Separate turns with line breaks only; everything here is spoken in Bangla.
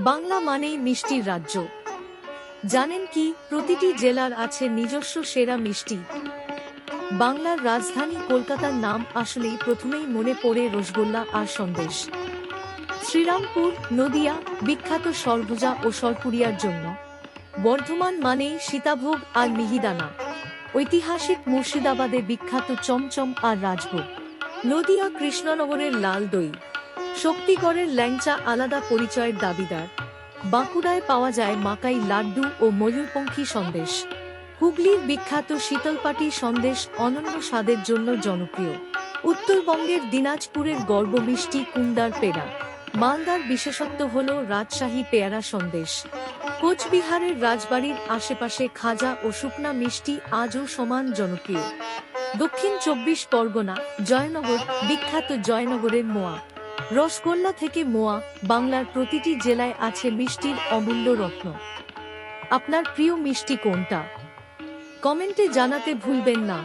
বাংলা মানেই মিষ্টির রাজ্য। জানেন কি, প্রতিটি জেলার আছে নিজস্ব সেরা মিষ্টি। বাংলার রাজধানী কলকাতার নাম আসলেই প্রথমেই মনে পড়ে রসগোল্লা আর সন্দেশ। শ্রীরামপুর, নদিয়া, বিখ্যাত সরভুজা ও সরপুরিয়ার জন্য। বর্ধমান মানেই সীতাভোগ আর মিহিদানা। ঐতিহাসিক মুর্শিদাবাদে বিখ্যাত চমচম আর রাজভোগ। নদিয়া কৃষ্ণনগরের লাল দই শক্তিগড়ের ল্যাংচা আলাদা পরিচয়ের দাবিদার। বাঁকুড়ায় পাওয়া যায় মাকাই লাড্ডু ও ময়ূরপঙ্খী সন্দেশ। হুগলির বিখ্যাত শীতলপাটি সন্দেশ অনন্য স্বাদের জন্য জনপ্রিয়। উত্তরবঙ্গের দিনাজপুরের গর্ব মিষ্টি কুন্দার পেড়া। মালদার বিশেষত্ব হল রাজশাহী পেয়ারা সন্দেশ। কোচবিহারের রাজবাড়ির আশেপাশে খাজা ও শুকনা মিষ্টি আজও সমান জনপ্রিয়। দক্ষিণ চব্বিশ পরগনা, জয়নগর, বিখ্যাত জয়নগরের মোয়া। রসগোল্লা থেকে মোয়া বাংলার প্রতিটি জেলায় আছে মিষ্টির অমূল্য রত্ন। আপনার প্রিয় মিষ্টি কোনটা? কমেন্টে জানাতে ভুলবেন না।